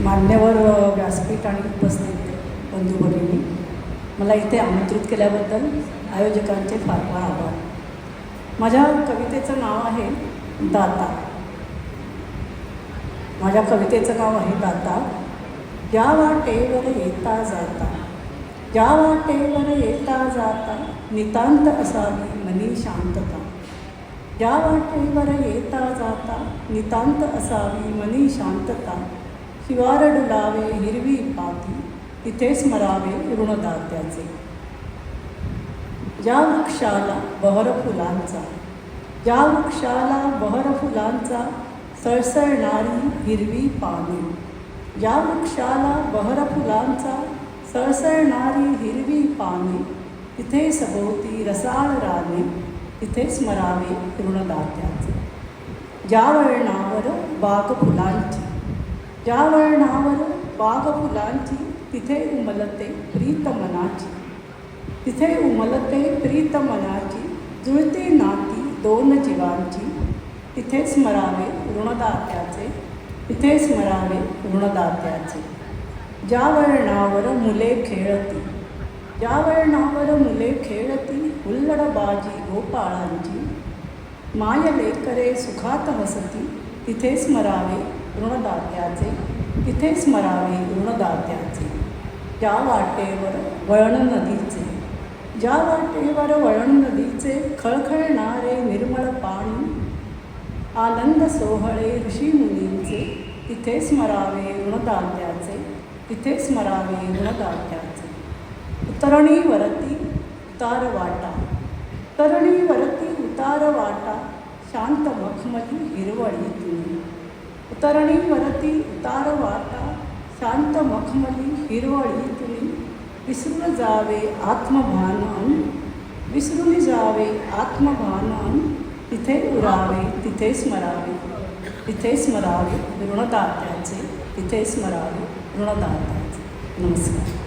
मान्यवर व्यासपीठ आणि उपस्थित बंधू भगिनी मला इथे आमंत्रित केल्याबद्दल आयोजकांचे फार फार आभार. माझ्या कवितेचं नाव आहे दाता. माझ्या कवितेचं नाव आहे दाता. ज्या वाटेवर येता जाता. ज्या वाटेवर येता जाता. नितांत असावी मनी शांतता. ज्या वाटेवर येता जाता. नितांत असावी मनी शांतता. शिवार डुलावे हिरवी पाती तिथे स्मरावे ऋणदात्याचे. ज्या वृक्षाला बहर फुलांचा ज्या वृक्षाला बहर फुलांचा सळसळणारी हिरवी पाने ज्या वृक्षाला बहर फुलांचा सळसळणारी हिरवी पाने तिथे सभोवती रसाळ राने तिथे स्मरावे ऋणदात्याचे. ज्या वळणावर बाग फुलांची या वळणावर बाग फुलांची तिथे उमलते प्रीत मनाची तिथे उमलते प्रीत मनाची जुळती नाती दोन जीवांची. तिथे स्मरावे ऋणदात्याचे तिथे स्मरावे ऋणदात्याचे. ज्या वळणावर मुले खेळती ज्या वळणावर मुले खेळती हुल्लडबाजी गोपाळांची. माय लेकरे सुखात हसती तिथे स्मरावे ऋणदात्याचे तिथे स्मरावे ऋणदात्याचे. त्या वाटेवर वळण नदीचे ज्या वाटेवर वळण नदीचे खळखळणारे निर्मळ पाणी आनंद सोहळे ऋषीमुनींचे तिथे स्मरावे ऋणदात्याचे तिथे स्मरावे ऋणदात्याचे. उतरणीवरती उतार वाटा उतरणीवरती उतार वाटा शांत मखमली हिरवळी तुम्ही तरणीवरती उतार वाटा शांत मखमली हिरवळी तुम्ही विसरून जावे आत्मभानन विसरून जावे आत्मभानन तिथे उरावे तिथे स्मरावे तिथे स्मरावे ऋणदात्याचे तिथे स्मरावे ऋणदात्याचे. नमस्कार.